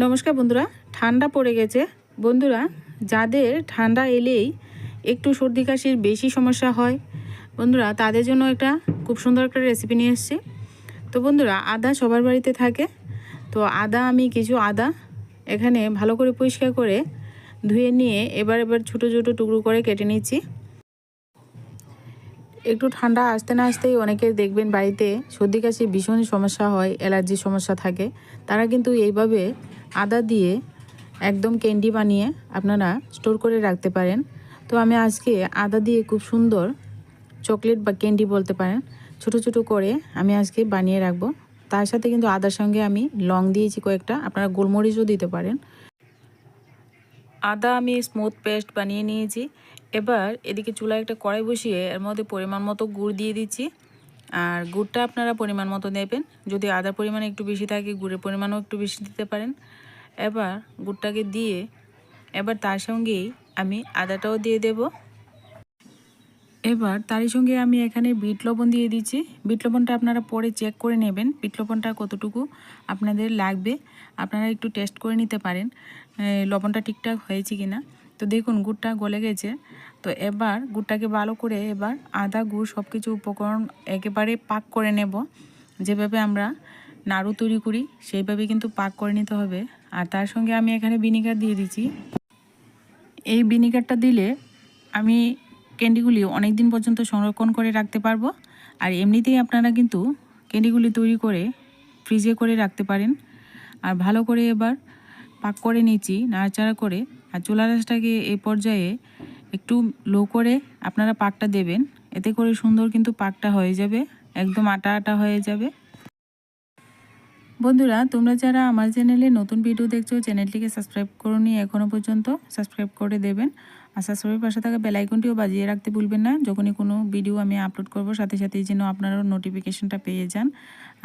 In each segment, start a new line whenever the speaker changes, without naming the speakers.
নমস্কার বন্ধুরা, ঠান্ডা পড়ে গেছে। বন্ধুরা, যাদের ঠান্ডা এলেই একটু সর্দি কাশির বেশি সমস্যা হয়। বন্ধুরা, তাদের জন্য একটা খুব সুন্দর একটা রেসিপি নিয়ে এসেছি। তো বন্ধুরা, আদা সবার বাড়িতে থাকে। তো আদা, আমি কিছু আদা এখানে ভালো করে পরিষ্কার করে ধুয়ে নিয়ে এবার এবার ছোটো ছোটো টুকরো করে কেটে নিচ্ছি। একটু ঠান্ডা আসতে না আসতেই অনেকে দেখবেন বাড়িতে সর্দি কাশি ভীষণ সমস্যা হয়, অ্যালার্জির সমস্যা থাকে। তারা কিন্তু এইভাবে আদা দিয়ে একদম ক্যান্ডি বানিয়ে আপনারা স্টোর করে রাখতে পারেন। তো আমি আজকে আদা দিয়ে খুব সুন্দর চকলেট বা ক্যান্ডি বলতে পারেন, ছোট ছোট করে আমি আজকে বানিয়ে রাখব। তার সাথে কিন্তু আদার সঙ্গে আমি লং দিয়েছি কয়েকটা, আপনারা গোলমরিচও দিতে পারেন। আদা আমি স্মুথ পেস্ট বানিয়ে নিয়েছি। এবার এদিকে চুলায় একটা কড়াই বসিয়ে এর মধ্যে পরিমাণ মতো গুড় দিয়ে দিচ্ছি। আর গুড়টা আপনারা পরিমাণ মতো নেবেন। যদি আদার পরিমাণ একটু বেশি থাকে, গুড়ের পরিমাণও একটু বেশি দিতে পারেন। এবার গুড়টাকে দিয়ে এবার তার সঙ্গেই আমি আদাটাও দিয়ে দেব। এবার তারই সঙ্গে আমি এখানে বিট লবণ দিয়ে দিচ্ছি। বিট লবণটা আপনারা পরে চেক করে নেবেন, বিট লবণটা কতটুকু আপনাদের লাগবে। আপনারা একটু টেস্ট করে নিতে পারেন লবণটা ঠিকঠাক হয়েছে কি না তো দেখুন, গুড়টা গলে গেছে। তো এবার গুড়টাকে ভালো করে এবার আদা, গুড় সব কিছু উপকরণ একেবারে পাক করে নেব। যেভাবে আমরা নাড়ু তৈরি করি, সেইভাবে কিন্তু পাক করে নিতে হবে। আর তার সঙ্গে আমি এখানে ভিনিগার দিয়ে দিচ্ছি। এই ভিনিগারটা দিলে আমি ক্যান্ডিগুলি অনেক দিন পর্যন্ত সংরক্ষণ করে রাখতে পারব। আর এমনিতেই আপনারা কিন্তু ক্যান্ডিগুলি তৈরি করে ফ্রিজে করে রাখতে পারেন। আর ভালো করে এবার পাক করে নিচ্ছি, নাড়াচাড়া করে। আর চুলা রাসটাকে এই পর্যায়ে একটু লো করে আপনারা পাকটা দেবেন। এতে করে সুন্দর কিন্তু পাকটা হয়ে যাবে, একদম আটা আটা হয়ে যাবে। বন্ধুরা, তোমরা যারা আমার চ্যানেলে নতুন ভিডিও দেখছ, চ্যানেলটিকে সাবস্ক্রাইব করনি এখনও পর্যন্ত সাবস্ক্রাইব করে দেবেন। আর সাবস্ক্রাইবের পাশে থাকা বেলাইকনটিও বাজিয়ে রাখতে ভুলবেন না। যখনই কোনো ভিডিও আমি আপলোড করব, সাথে সাথেই যেন আপনারাও নোটিফিকেশনটা পেয়ে যান।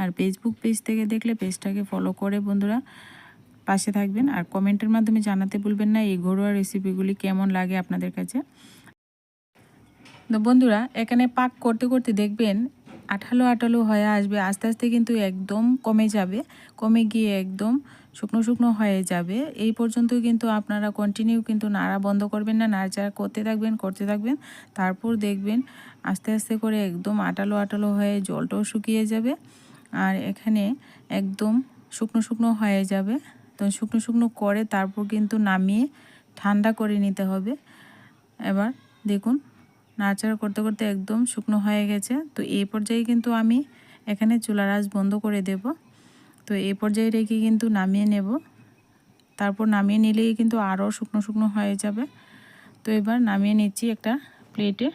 আর ফেসবুক পেজ থেকে দেখলে পেজটাকে ফলো করে বন্ধুরা, পাশে থাকবেন। আর কমেন্টের মাধ্যমে জানাতে ভুলবেন না, এই ঘরোয়া রেসিপিগুলি কেমন লাগে আপনাদের কাছে। তো বন্ধুরা, এখানে পাক করতে করতে দেখবেন আঠালো আঠালো হয়ে আসবে, আস্তে আস্তে কিন্তু একদম কমে যাবে, কমে গিয়ে একদম শুকনো শুকনো হয়ে যাবে। এই পর্যন্ত কিন্তু আপনারা কন্টিনিউ কিন্তু নাড়া বন্ধ করবেন না, নাড়াচাড়া করতে থাকবেন করতে থাকবেন, তারপর দেখবেন আস্তে আস্তে করে একদম আটালো আটালো হয়ে জলটাও শুকিয়ে যাবে আর এখানে একদম শুকনো শুকনো হয়ে যাবে। তো শুকনো শুকনো করে তারপর কিন্তু নামিয়ে ঠান্ডা করে নিতে হবে। এবার দেখুন নাড়াচাড়া করতে করতে একদম শুকনো হয়ে গেছে। তো এই পর্যায়ে কিন্তু আমি এখানে চুলার আঁচ বন্ধ করে দেব। তো এই পর্যায়ে রেখে কিন্তু নামিয়ে নেব। তারপর নামিয়ে নিলেই কিন্তু আরও শুকনো শুকনো হয়ে যাবে। তো এবার নামিয়ে নিচ্ছি একটা প্লেটে।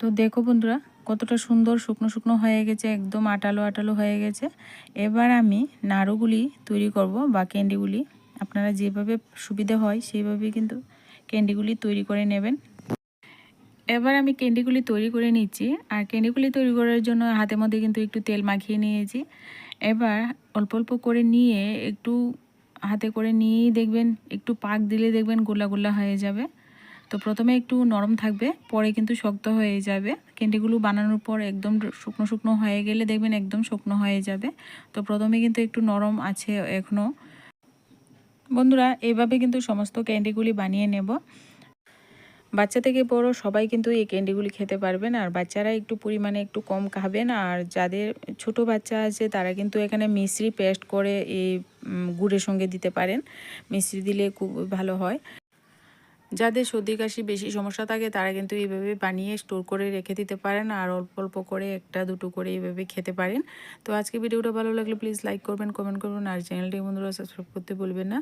তো দেখো বন্ধুরা, কতটা সুন্দর শুকনো শুকনো হয়ে গেছে, একদম আটালো আটালো হয়ে গেছে। এবার আমি নাড়ুগুলি তৈরি করব বা ক্যান্ডিগুলি। আপনারা যেভাবে সুবিধা হয়, সেইভাবে কিন্তু ক্যান্ডিগুলি তৈরি করে নেবেন। এবার আমি ক্যান্ডিগুলি তৈরি করে নিচ্ছি, আর ক্যান্ডিগুলি তৈরি করার জন্য হাতের মধ্যে কিন্তু একটু তেল মাখিয়ে নিয়েছি। এবার অল্প অল্প করে নিয়ে একটু হাতে করে নিয়েই দেখবেন, একটু পাক দিলে দেখবেন গোলা গোলা হয়ে যাবে। তো প্রথমে একটু নরম থাকবে, পরে কিন্তু শক্ত হয়ে যাবে। ক্যান্ডিগুলো বানানোর পর একদম শুকনো শুকনো হয়ে গেলে দেখবেন একদম শুকনো হয়ে যাবে। তো প্রথমে কিন্তু একটু নরম আছে এখনও বন্ধুরা এইভাবে কিন্তু সমস্ত ক্যান্ডিগুলি বানিয়ে নেব। বাচ্চা থেকে বড় সবাই কিন্তু এই ক্যান্ডিগুলি খেতে পারবেন। আর বাচ্চারা একটু পরিমাণে একটু কম খাবেন। আর যাদের ছোট বাচ্চা আছে, তারা কিন্তু এখানে মিশ্রি পেস্ট করে এই গুড়ের সঙ্গে দিতে পারেন। মিশ্রি দিলে খুব ভালো হয়। যাদের সর্দি, কাশি বেশি সমস্যা থাকে, তারা কিন্তু এইভাবে বানিয়ে স্টোর করে রেখে দিতে পারেন আর অল্প অল্প করে একটা, দুটো করে এইভাবে খেতে পারেন। তো আজকে ভিডিওটা ভালো লাগলে প্লিজ লাইক করবেন কমেন্ট করবেন আর চ্যানেলটি বন্ধুরা সাবস্ক্রাইব করতে বলবেন না।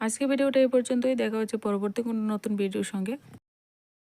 আজকে ভিডিওটা এই পর্যন্তই, দেখা হচ্ছে পরবর্তী কোনো নতুন ভিডিওর সঙ্গে।